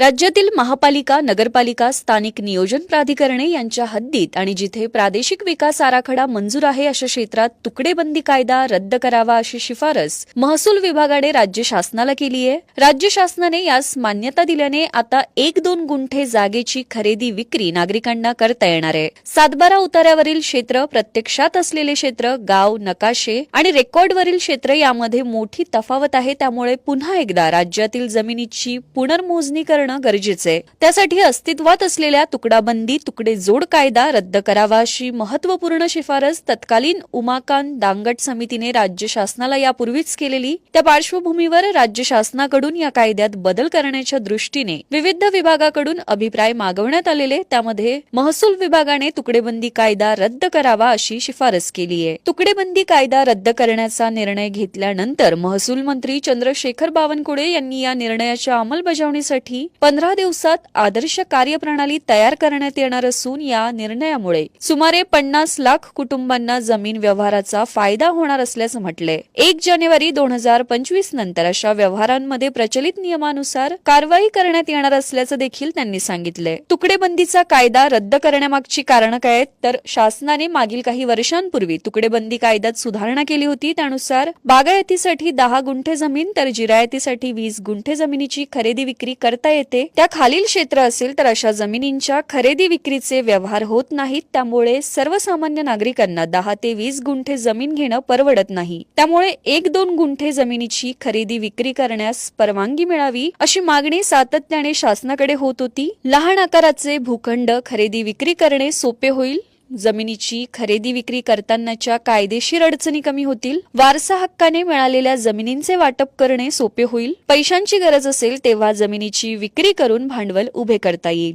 राज्यातील महापालिका नगरपालिका स्थानिक नियोजन प्राधिकरणे यांच्या हद्दीत आणि जिथे प्रादेशिक विकास आराखडा मंजूर आहे अशा क्षेत्रात तुकडेबंदी कायदा रद्द करावा अशी शिफारस महसूल विभागाने राज्य शासनाला केली आहे. राज्य शासनाने यास मान्यता दिल्याने आता एक दोन गुंठे जागेची खरेदी विक्री नागरिकांना करता येणार आहे. सातबारा उतार्यावरील क्षेत्र प्रत्यक्षात असलेले क्षेत्र गाव नकाशे आणि रेकॉर्डवरील क्षेत्र यामध्ये मोठी तफावत आहे. त्यामुळे पुन्हा एकदा राज्यातील जमिनीची पुनर्मोजणी करणं गरजेचं आहे त्यासाठी अस्तित्वात असलेल्या तुकडाबंदी तुकडे जोड कायदा रद्द करावा अशी महत्त्वपूर्ण शिफारस तत्कालीन उमाकांत दांगट समितीने राज्य शासनाला यापूर्वीच केलेली. त्या पार्श्वभूमीवर राज्य शासनाकडून या कायद्यात बदल करण्याच्या दृष्टीने विविध विभागाकडून अभिप्राय मागवण्यात आलेले. त्यामध्ये महसूल विभागाने तुकडेबंदी कायदा रद्द करावा अशी शिफारस केली आहे तुकडेबंदी कायदा रद्द करण्याचा निर्णय घेतल्यानंतर महसूल मंत्री चंद्रशेखर बावनकुळे यांनी या निर्णयाच्या अंमलबजावणीसाठी पंधरा दिवसात आदर्श कार्यप्रणाली तयार करण्यात येणार असून या निर्णयामुळे सुमारे पन्नास लाख कुटुंबांना जमीन व्यवहाराचा फायदा होणार असल्याचं म्हटलंय. एक जानेवारी दोन हजार पंचवीस नंतर अशा व्यवहारांमध्ये प्रचलित नियमानुसार कारवाई करण्यात येणार असल्याचं देखील त्यांनी सांगितलंय. तुकडेबंदीचा कायदा रद्द करण्यामागची कारणं काय आहेत? तर शासनाने मागील काही वर्षांपूर्वी तुकडेबंदी कायद्यात सुधारणा केली होती. त्यानुसार बागायतीसाठी दहा गुंठे जमीन तर जिरायतीसाठी वीस गुंठे जमिनीची खरेदी विक्री करता येते. त्या खालील क्षेत्र असेल तर अशा जमिनींच्या खरेदी विक्रीचे व्यवहार होत नाहीत. त्यामुळे सर्वसामान्य नागरिकांना दहा ते वीस गुंठे जमीन घेणं परवडत नाही. त्यामुळे एक दोन गुंठे जमिनीची खरेदी विक्री करण्यास परवानगी मिळावी अशी मागणी सातत्याने शासनाकडे होत होती. लहान आकाराचे भूखंड खरेदी विक्री करणे सोपे होईल जमिनीची खरेदी विक्री करतानाच्या कायदेशीर अडचणी कमी होतील. वारसा हक्काने मिळालेल्या जमिनींचे वाटप करणे सोपे होईल. पैशांची गरज असेल तेव्हा जमिनीची विक्री करून भांडवल उभे करता येईल.